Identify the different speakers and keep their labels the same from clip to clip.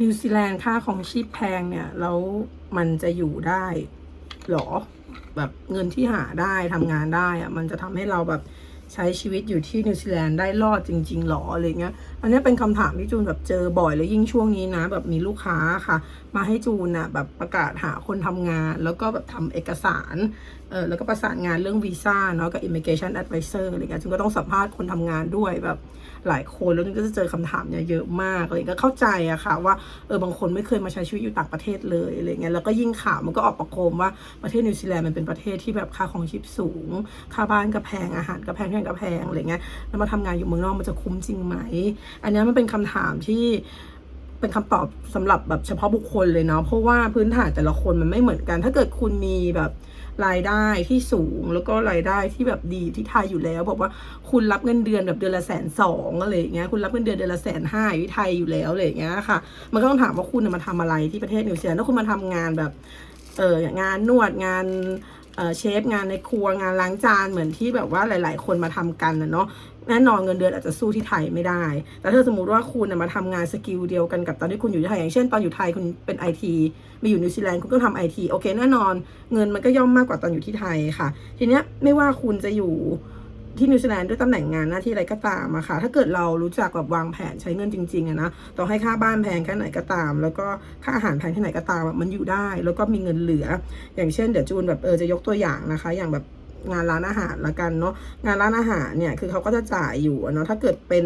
Speaker 1: นิวซีแลนด์ค่าของชีพแพงเนี่ย แล้วมันจะอยู่ได้หรอ แบบเงินที่หาได้ทำงานได้อะมันจะทำให้เราแบบใช้ชีวิตอยู่ที่นิวซีแลนด์ได้รอดจริงๆหรออะไรเงี้ย อันนี้เป็นคำถามที่จูนแบบเจอบ่อยแล้วยิ่งช่วงนี้นะ แบบมีลูกค้าค่ะ มาให้จูนน่ะแบบประกาศหาคนทำงาน แล้วก็แบบทำเอกสารเออแล้วก็ประสานงานเรื่องวีซ่าเนาะกับ immigration advisor อะไรเงี้ยจูนก็ต้องสัมภาษณ์คนทำงานด้วยแบบหลายคนแล้วจูนก็จะเจอคำถามเนี่ยเยอะมากอะไรเลยก็เข้าใจอะค่ะ ว่าเออบางคนไม่เคยมาใช้ชีวิตอยู่ต่างประเทศเลยอะไรเงี้ยแล้วก็ยิ่งข่าวมันก็ออกประโคมว่าประเทศนิวซีแลนด์มันเป็นประเทศที่แบบค่าของชีพสูง ค่าบ้านก็แพงอาหารก็แพงแพงก็แพงอะไรเงี้ยแล้วมาทำงานอยู่เมืองนอกมันจะคุ้มจริงไหมอันนี้มันเป็นคำถามที่เป็นคำตอบสำหรับแบบเฉพาะบุคคลเลยเนาะเพราะว่าพื้นฐานแต่ละคนมันไม่เหมือนกัน ถ้าเกิดคุณมีแบบรายได้ที่สูงแล้วก็รายได้ที่แบบดีที่ไทยอยู่แล้ว บอกว่าคุณรับเงินเดือนแบบเดือนละแสนสองอะไรอย่างเงี้ยคุณรับเงินเดือนเดือนละแสนห้าที่ไทยอยู่แล้วอะไรอย่างเงี้ยค่ะ มันก็ต้องถามว่าคุณน่ะมาทำอะไรที่ประเทศนิวซีแลนด์ถ้าคุณมาทำงานแบบเอองานนวดงาน เชฟงานในครัวงานล้างจานเหมือนที่แบบว่าหลาย ๆ คนมาทำกันนะเนาะแน่นอนเงินเดือนอาจจะสู้ที่ไทยไม่ได้ แต่ถ้าสมมุติว่าคุณน่ะมาทำงานสกิลเดียวกันกับตอนที่คุณอยู่ที่ไทย อย่างเช่นตอนอยู่ไทยคุณเป็นไอทีมาอยู่นิวซีแลนด์คุณก็ทำไอทีโอเคแน่นอน เงินมันก็ย่อมมากกว่าตอนอยู่ที่ไทยค่ะ ทีเนี้ยไม่ว่าคุณจะอยู่ ที่นิวซีแลนด์ด้วยตำแหน่งงานหน้าที่อะไรก็ตามอะค่ะ ถ้าเกิดเรารู้จักแบบวางแผนใช้เงินจริงๆอะนะ ต่อให้ค่าบ้านแพงแค่ไหนก็ตาม แล้วก็ค่าอาหารแพงแค่ไหนก็ตามมันอยู่ได้ แล้วก็มีเงินเหลือ อย่างเช่นเดี๋ยวจูนแบบเออจะยกตัวอย่างนะคะ อย่างแบบงานร้านอาหารละกันเนาะงานร้านอาหารเนี่ยคือเขาก็จะจ่ายอยู่เนาะถ้าเกิดเป็น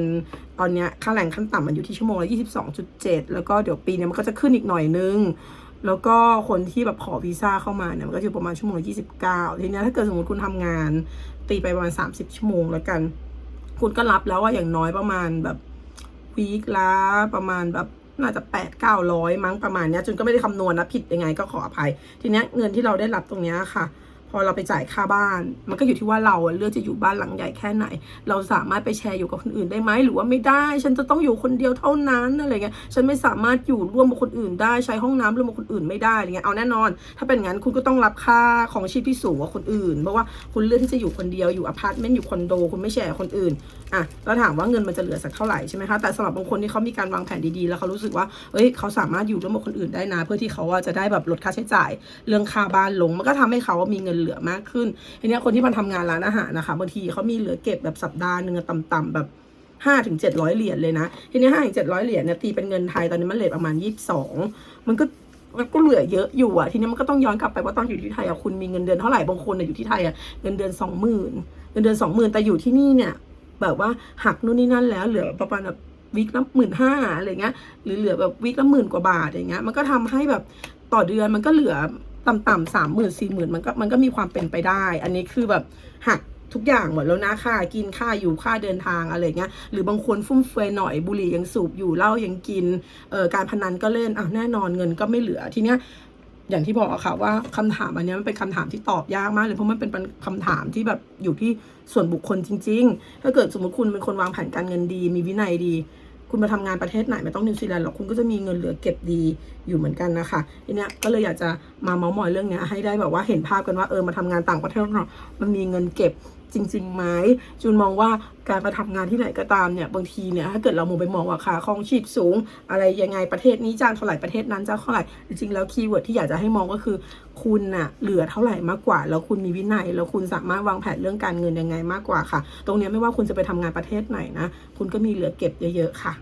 Speaker 1: ตอนเนี้ยค่าแรงขั้นต่ำมันอยู่ที่ชั่วโมงละ22.7แล้วก็เดี๋ยวปีเนี้ยมันก็จะขึ้นอีกหน่อยนึง แล้วก็คนที่แบบขอวีซ่าเข้ามาเนี่ยมันก็อยู่ประมาณชั่วโมงละ29 ทีเนี้ยถ้าเกิดสมมติคุณทำงานตีไปประมาณ 30 ชั่วโมงแล้วกัน คุณก็รับแล้วว่าอย่างน้อยประมาณแบบวีคละประมาณแบบน่าจะแปดเก้าร้อยมั้งประมาณเนี้ยจนก็ไม่ได้คำนวณนะผิดยังไงก็ขออภัย ทีเนี้ยเงินที่เราได้รับตรงเนี้ยค่ะ อเราไปจ่ายค่าบ้าน มันก็อยู่ที่ว่าเราเลือกจะอยู่บ้านหลังใหญ่แค่ไหน เราสามารถไปแชร์อยู่กับคนอื่นได้ไหมหรือว่าไม่ได้ ฉันจะต้องอยู่คนเดียวเท่านั้นอะไรเงี้ยฉันไม่สามารถอยู่ร่วมกับคนอื่น ได้ใช้ห้องน้ำร่วมกับคนอื่นไม่ได้อะไรเงี้ยเอาแน่นอน ถ้าเป็นงั้นคุณก็ต้องรับค่าของชีพที่สูงกว่าคนอื่นเพราะว่าคุณเลือกที่จะอยู่คนเดียวอยู่อพาร์ตเมนต์อยู่คอนโดคุณไม่แชร์กับคนอื่นอะแล้วถามว่าเงินมันจะเหลือสักเท่าไหร่ใช่ไหมคะแต่สำหรับบางคนที่เขามีการวางแผนดีๆ แล้วเขารู้สึกว่าเอ้ยเขาสามารถอยู่ร่วมกับคนอื่นได้นะ เพื่อที่เขาจะได้แบบลดค่าใช้จ่าย เรื่องค่าบ้านลงมันก็ทำให้เขามีเงินเหลือมากขึ้นทีนี้คนที่มาทำงานร้านอาหารนะคะบางทีเขามีเหลือเก็บแบบสัปดาห์หนึ่งต่ำๆแบบห้าถึงเจ็ดร้อยเหรียญเลยนะ ทีนี้ห้าถึงเจ็ดร้อยเหรียญเนี่ยตีเป็นเงินไทยตอนนี้มันเลทประมาณยี่สิบสองมันก็มันก็เหลือเยอะอยู่อะทีนี้มันก็ต้องย้อนกลับไปว่าตอนอยู่ที่ไทยอะคุณมีเงินเดือนเท่าไหร่บางคนอะอยู่ที่ไทยอะเงินเดือนสองหมื่นเงินเดือนสองหมื่นแต่อยู่ที่นี่เนี่ยแบบว่าหักนู่นนี่นั่นแล้วเหลือประมาณแบบวิกละหมื่นห้าอะไรเงี้ยหรือเหลือแบบวิกละหมื่นกว่าบาทอย่างเงี้ยมันก็ทำให้แบบต่อเดือนมันก็เหลือ ต่ำๆสามหมื่นสี่หมื่นมันก็มันก็มีความเป็นไปได้ อันนี้คือแบบหักทุกอย่างหมดแล้วนะค่ากินค่าอยู่ค่าเดินทางอะไรเงี้ยหรือบางคนฟุ่มเฟือยหน่อยบุหรี่ยังสูบอยู่เหล้ายังกินเอ่อการพนันก็เล่นอะแน่นอนเงินก็ไม่เหลือทีเนี้ยอย่างที่บอกอะค่ะว่าคำถามอันนี้มันเป็นคำถามที่ตอบยากมากเลยเพราะมันเป็นคำถามที่แบบอยู่ที่ส่วนบุคคลจริง ๆ ถ้าเกิดสมมติคุณเป็นคนวางแผนการเงินดี มีวินัยดี คุณมาทำงานประเทศไหนไม่ต้องนิวซีแลนด์หรอกคุณก็จะมีเงินเหลือเก็บดีอยู่เหมือนกันนะคะทีเนี้ยก็เลยอยากจะมาเมาส์มอยเรื่องเนี้ยให้ได้แบบว่าเห็นภาพกันว่าเออมาทำงานต่างประเทศเนาะมันมีเงินเก็บ จริงๆไหมจูนมองว่าการมาทำงานที่ไหนก็ตามเนี่ยบางทีเนี่ยถ้าเกิดเรามองไปมองว่าค่าครองชีพสูง อะไรยังไงประเทศนี้จ้างเท่าไหร่ประเทศนั้นจ้างเท่าไหร่จริงๆแล้วคีย์เวิร์ดที่อยากจะให้มองก็คือ คุณน่ะเหลือเท่าไหร่มากกว่า แล้วคุณมีวินัยแล้วคุณสามารถวางแผนเรื่องการเงินยังไงมากกว่าค่ะ ตรงนี้ไม่ว่าคุณจะไปทำงานประเทศไหนนะคุณก็มีเหลือเก็บเยอะๆค่ะ